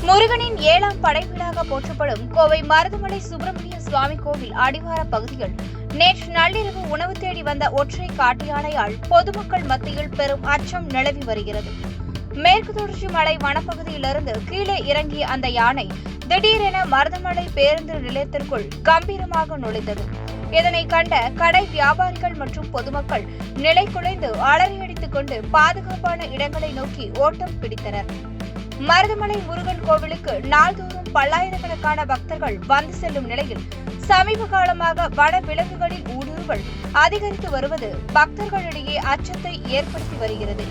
முருகனின் ஏழாம் படைவீடாக போற்றப்படும் கோவை மருதமலை சுப்பிரமணிய சுவாமி கோவில் அடிவார பகுதிகள் நேற்று நள்ளிரவு உணவு தேடி வந்த ஒற்றை காட்டு யானையால் பொதுமக்கள் மத்தியில் பெரும் அச்சம் நிலவி வருகிறது. மேற்கு தொடர்ச்சி மலை வனப்பகுதியிலிருந்து கீழே இறங்கிய அந்த யானை திடீரென மருதமலை பேருந்து நிலையத்திற்குள் கம்பீரமாக நுழைந்தது. இதனை கண்ட கடை வியாபாரிகள் மற்றும் பொதுமக்கள் நிலை குலைந்து அலறியடித்துக் கொண்டு பாதுகாப்பான இடங்களை நோக்கி ஓட்டம் பிடித்தனர். மருதமலை முருகன் கோவிலுக்கு நாள்தோறும் பல்லாயிரக்கணக்கான பக்தர்கள் வந்து செல்லும் நிலையில் சமீப காலமாக வன விலங்குகளின் ஊடுருவல் அதிகரித்து வருவது பக்தர்களிடையே அச்சத்தை ஏற்படுத்தி வருகிறது.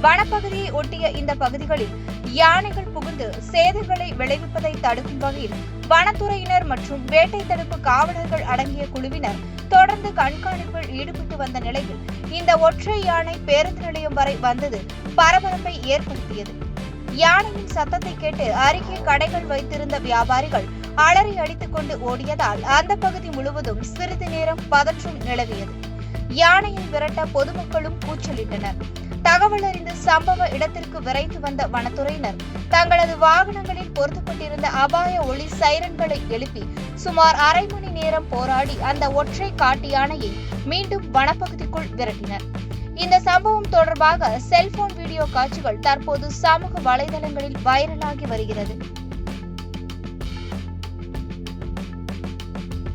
வனப்பகுதியை ஒட்டிய இந்த பகுதிகளில் யானைகள் புகுந்து சேதங்களை விளைவிப்பதை தடுக்கும் வகையில் வனத்துறையினர் மற்றும் வேட்டை தடுப்பு காவலர்கள் அடங்கிய குழுவினர் தொடர்ந்து கண்காணிப்பில் ஈடுபட்டு வந்த நிலையில் இந்த ஒற்றை யானை பேருந்து நிலையம் வரை வந்தது பரபரப்பை ஏற்படுத்தியது. யானையின் சத்தத்தை கேட்டு அருகே கடைகள் வைத்திருந்த வியாபாரிகள் அலறி அடித்துக் கொண்டு ஓடியதால் அந்த பகுதி முழுவதும் சிறிது நேரம் பதற்றம் நிலவியது. யானையை விரட்ட பொதுமக்களும் கூச்சலிட்டனர். தகவல் அறிந்து சம்பவ இடத்திற்கு விரைந்து வந்த வனத்துறையினர் தங்களது வாகனங்களில் பொருத்தப்பட்டிருந்த அபாய ஒளி சைரன்களை எழுப்பி சுமார் அரை மணி நேரம் போராடி அந்த ஒற்றை காட்டு யானையை மீண்டும் வனப்பகுதிக்குள் விரட்டினர். இந்த சம்பவம் தொடர்பாக செல்போன் வீடியோ காட்சிகள் தற்போது சமூக வலைதளங்களில் வைரலாகி வருகிறது.